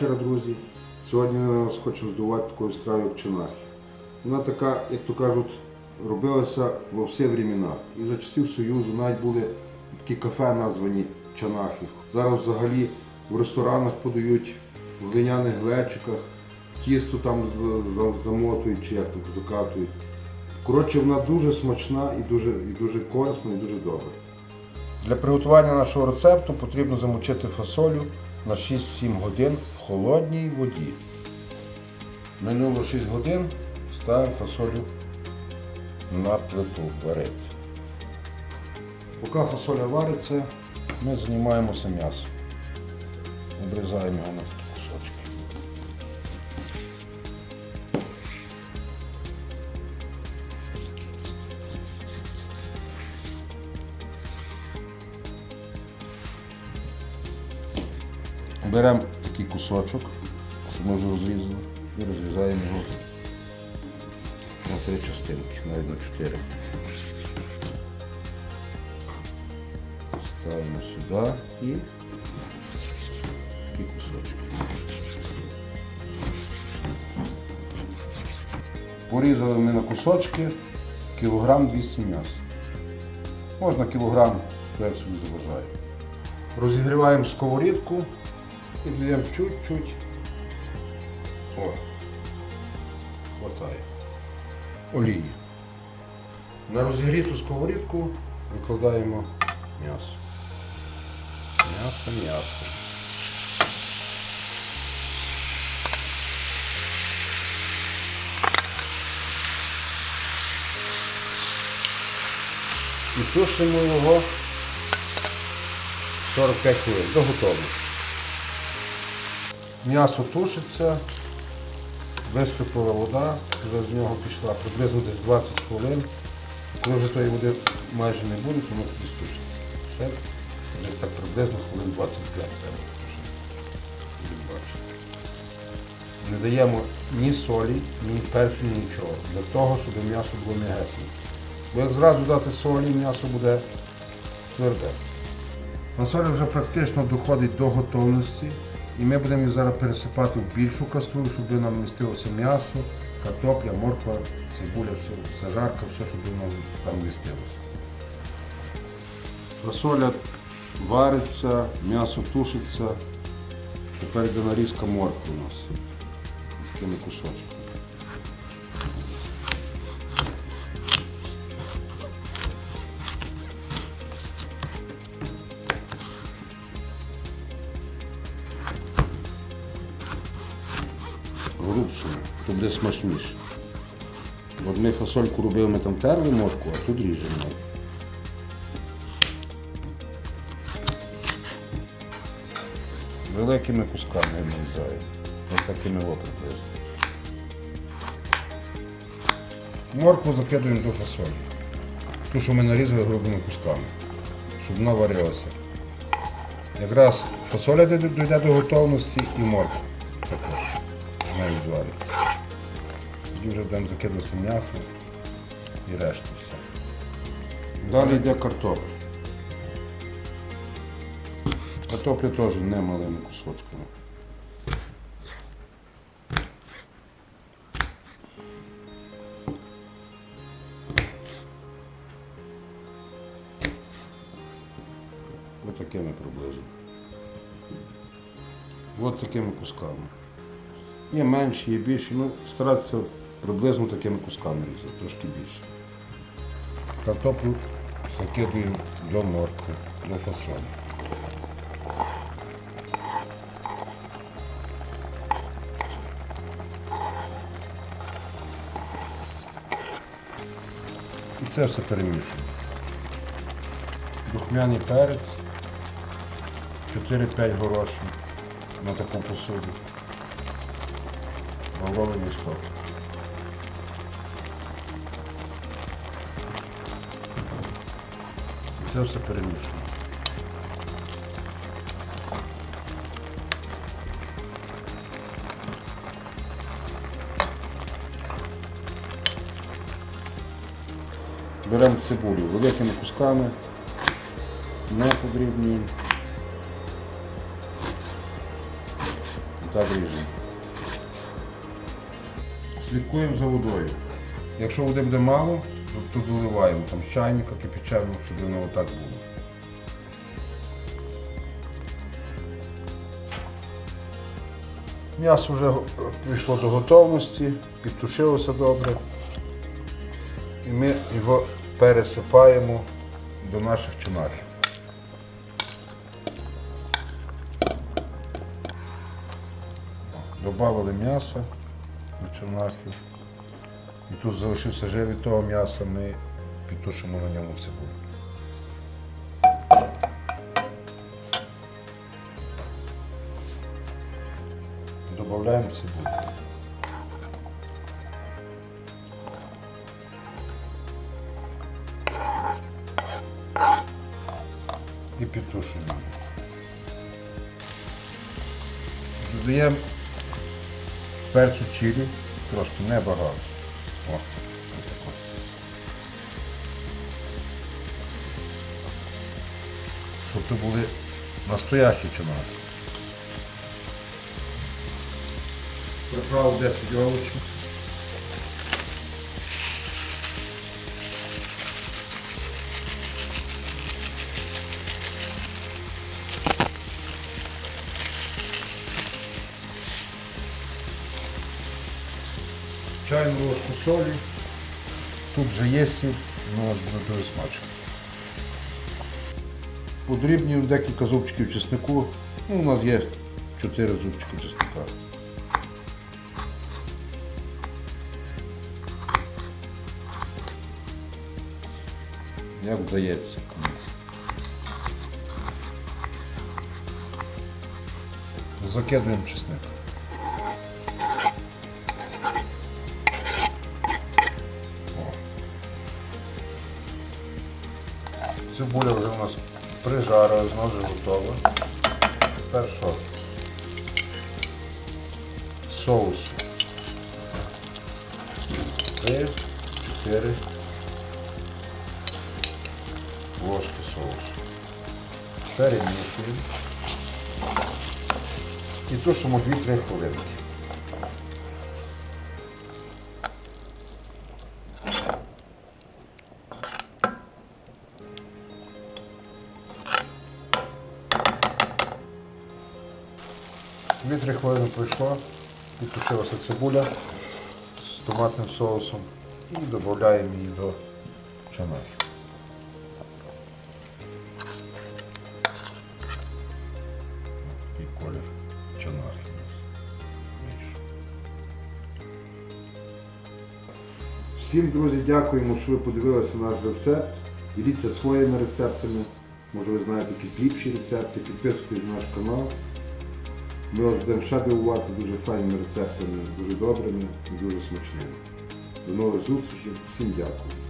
вечора, друзі. Сьогодні ми вас хочемо здивувати такою стравою, чинахи. Вона така, як то кажуть, робилася во всі времена. І за часів Союзу навіть були такі кафе названі чанахи. Зараз взагалі в ресторанах подають в глиняних глечиках, тісто там замотують чи як так закатують. Коротше, вона дуже смачна і дуже, і дуже корисна, і дуже добра. Для приготування нашого рецепту потрібно замочити фасолю на 6-7 годин в холодній воді. Минуло 6 годин, ставимо фасолю на плиту варити. Поки фасоля вариться, ми знімаємося м'ясо. Обрізаємо його на Беремо такий кусочок, що ми вже розрізали, і розрізаємо його на три частинки, навіть на чотири. Ставимо сюди і такі кусочки. Порізали ми на кусочки кілограм 200 м'яса. Можна кілограм, як собі заважає. Розігріваємо сковорідку і додаємо чуть-чуть. О, хватає. Олії. На розігріту сковорідку викладаємо м'ясо. М'ясо, м'ясо. І тушимо його 45 хвилин до готовності. М'ясо тушиться, виступила вода, вже з нього пішла приблизно десь 20 хвилин. Коли води майже не буде, то тоді стушимо. Все, десь так приблизно хвилин 25 треба тушити. Не даємо ні солі, ні перцю, ні нічого. Для того, щоб м'ясо було м'ягесне. Бо як зразу дати солі, м'ясо буде тверде. Фасоля вже практично доходить до готовності. І ми будемо її зараз пересипати в більшу каструлю, щоб нам містилося м'ясо, картопля, морква, цибуля, все, зажарка, все, щоб воно там містилося. Фасоля вариться, м'ясо тушиться. Тепер йде нарізка моркви у нас такими кусочками. Грубшими, то буде смачніше. От ми фасольку робили, там терли морку, а тут ріжемо. Великими кусками нарізаю. Ось такими опитами. Моркву закидуємо до фасолі. Ту, що ми нарізали грубими кусками, щоб вона варилася. Якраз фасоля дійде до готовності і морква навіть звариться. Тоді вже будемо закидувати м'ясо і решту все. Далі йде картопля. Картопля теж не малими кусочками. Ось такими приблизно. Ось такими кусками. Є менші, є більші, ну старатися приблизно такими кусками різати, трошки більше. Картоплю закидуємо до моркви, до фасолі. І це все перемішуємо. Духмяний перець, 4-5 горошин на таку посуду лавровий листок. І Це все перемішуємо. Беремо цибулю великими кусками, не подрібнюємо. Так ріжемо. Слідкуємо за водою. Якщо води буде мало, то, доливаємо там з чайника, кипячаємо, щоб воно отак було. М'ясо вже прийшло до готовності, підтушилося добре. І ми його пересипаємо до наших чунарів. Добавили м'ясо до чунахів. І тут залишився вже того м'яса, ми підтушимо на ньому цибулю. Добавляємо цибулю. І підтушуємо. Додаємо перцю чилі, трошки небагато. Щоб то були настоящі чимали. Приправу 10 овочів. Чайну ложку солі. Тут же є сіль, але буде дуже смачно. Подрібнюємо декілька зубчиків чеснику. Ну, у нас є 4 зубчики чесника. Як вдається. Закидуємо чесник. Цибуля вже у нас прижарилась, вона вже готова. Тепер що? Соус. Три, чотири ложки соусу. Перемішуємо. І тушимо 2-3 хвилинки. Дві-три хвилини пройшло, підтушилася цибуля з томатним соусом і додаємо її до вийшов. Всім, друзі, дякуємо, що ви подивилися наш рецепт. Діліться своїми рецептами. Може ви знаєте якісь ліпші рецепти, підписуйтесь на наш канал. Ми вас будемо ще дуже файними рецептами, дуже добрими і дуже смачними. До нових зустрічей. Всім дякую.